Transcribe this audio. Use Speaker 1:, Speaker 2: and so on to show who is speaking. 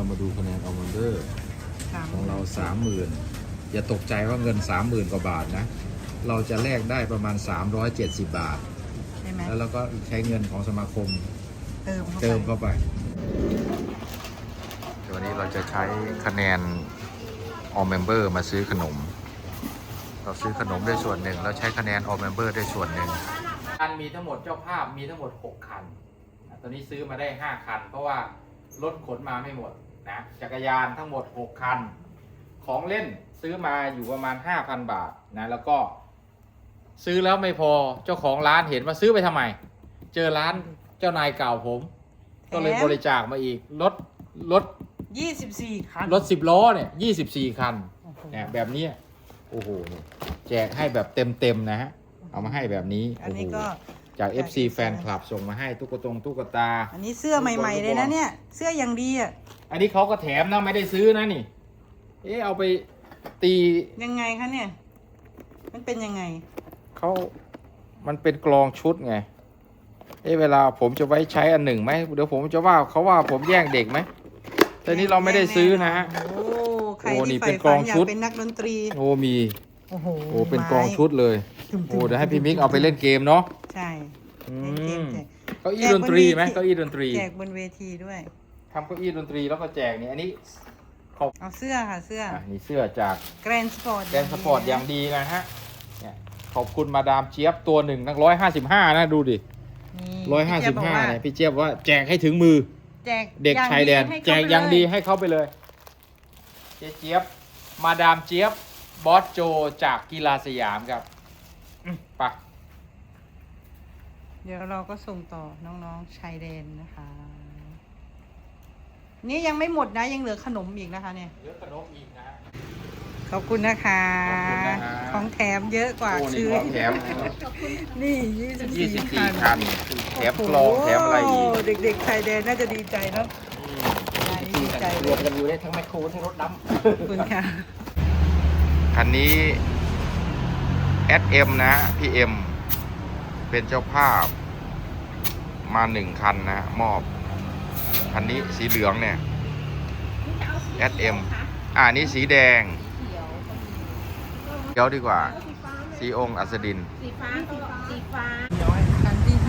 Speaker 1: เรามาดูคะแนนออมเดอร์
Speaker 2: สาม
Speaker 1: ของเราสามหมื่นอย่าตกใจว่าเงินสามหมื่นกว่าบาทนะ เราจะแลกได้ประมาณ370บาท
Speaker 2: ใช่ไหม
Speaker 1: แล้วเราก็ใช้เงินของสมาคม
Speaker 2: เติมเข้าไป
Speaker 1: เติมเข้าไปวันนี้เราจะใช้คะแนน All Member มาซื้อขนม เราซื้อขนมได้ส่วนหนึ่ง แล้วใช้คะแนน All Member ได้ส่วนหนึ่งคันมีทั้งหมดเจ้าภาพมีทั้งหมด 6 คันอะตอนนี้ซื้อมาได้ 5 คัน เพราะว่ารถขนมาไม่หมด นะจักรยานทั้งหมด 6 คัน ของเล่นซื้อมาอยู่ประมาณ 5,000 บาทนะแล้วก็ ซื้อแล้วไม่พอเจ้าของร้านเห็นว่าซื้อไปทำไม เจอร้านเจ้านายเก่าผม ก็เลยบริจาคมาอีกรถรถ
Speaker 2: ยี่สิบสี่คัน
Speaker 1: รถสิบล้อเนี่ยยี่สิบสี่คัน
Speaker 2: โอ้โห
Speaker 1: เนี่ยแบบเนี้ยโอ้โหเนี่ยแจกให้แบบเต็มเต็มๆนะฮะ เอามาให้แบบนี้
Speaker 2: อันนี้ก็
Speaker 1: โอ้โหจาก FC แฟนคลับส่งมาให้ตุ๊กตงตุ๊กตา
Speaker 2: อันนี้เสื้อใหม่ๆเลยนะเนี่ย เสื้ออย่างดีอะ
Speaker 1: อันนี้เขาก็แถมนะไม่ได้ซื้อนะนี่ เอ๊ะเอาไปตี
Speaker 2: ยังไงคะเนี่ย มันเป็นยังไง
Speaker 1: เขามันเป็นกลองชุดไง เอ๊ะเวลาผมจะไว้ใช้อันหนึ่งไหมเดี๋ยวผมจะว่าเขาว่าผมแย่งเด็กไหมแต่นี้เราไม่ได้ซื้อนะฮะ
Speaker 2: โอ้ใคร
Speaker 1: โอ้นี่
Speaker 2: ที่
Speaker 1: เป็
Speaker 2: ใฝ่
Speaker 1: นกล
Speaker 2: ฝั
Speaker 1: อนง
Speaker 2: อยา
Speaker 1: ชุ
Speaker 2: ก
Speaker 1: ด
Speaker 2: เป็นนักดนตรี
Speaker 1: โอ้มี
Speaker 2: โอ้โห
Speaker 1: โอ้เป็น
Speaker 2: ไม้
Speaker 1: กลองชุดเลยโอ้เดี๋ยวให้พี่มิกเอาไปเล่นเกมเนาะ
Speaker 2: ใช่
Speaker 1: อื
Speaker 2: เล่นเกม
Speaker 1: ม
Speaker 2: แจก
Speaker 1: เก้าอี้ดนตรีไหม
Speaker 2: แจกบนเวที
Speaker 1: เก้าอี้ดนตรี
Speaker 2: แจกบนเวทีด้วย
Speaker 1: ทำเก้าอี้ดนตรีแล้วก็แจกนี่อันนี้ขอบ
Speaker 2: เอาเสื้อค่ะเสื้อ
Speaker 1: อะนี่เสื้อจาก
Speaker 2: แกรนสปอร์ต
Speaker 1: แกนสปอร์ตอย่างดีนะฮะเนี่ยขอบคุณมาดามเจี๊ยบตัวหนึ่งตั้งร้อยห้าสิบห้านะดูดิร้อยห้าสิบห้าเนี่ยพี่เจี๊ยบว่าแจกให้ถึงมือ
Speaker 2: แจก
Speaker 1: เด็กชายแดน
Speaker 2: ให้
Speaker 1: แจ
Speaker 2: เข้
Speaker 1: ก
Speaker 2: ไป
Speaker 1: อย่างดี
Speaker 2: เล
Speaker 1: ให้เขาไปเลย เจ๊เจี๊ยบ มาดามเจี๊ยบบอสโจจากกีฬาสยามครับอืมไป
Speaker 2: เดี๋ยวเราก็ส่งต่อน้องๆชายแดนนะคะ นี่ยังไม่หมดนะยังเหลือขนมอีกนะคะ เนี่ย
Speaker 1: เหลือขนมอีกนะฮะ
Speaker 2: ขอบคุณนะคะ
Speaker 1: ขอบคุณนะฮะ
Speaker 2: ของแถมเยอะกว่า
Speaker 1: โอ้นี่
Speaker 2: ซื้อ
Speaker 1: ของแถม
Speaker 2: นี่ยี่สิบ
Speaker 1: ยี่
Speaker 2: สี่
Speaker 1: สิบสี่
Speaker 2: คัน
Speaker 1: คันแถมกลองแถมอะไรอีก
Speaker 2: โโหเด็กๆชายแดนน่าจะดีใจเนาะงานนี้ดีใจ
Speaker 3: ร
Speaker 2: เล
Speaker 3: วยมกันอยู่ได้ทั้งแมคโครทั้งรถด
Speaker 2: ขอบคุณค่ะ
Speaker 1: คันนี้ SM นะพี่เอ็มเป็นเจ้าภาพ มาหนึ่งคันนะมอบ คันนี้สีเหลืองเนี่ย SM อ่านี่สีแดงเดี๋ยวดีกว่า สีองค์อัสดิน
Speaker 4: สีฟ้าก็สีฟ้า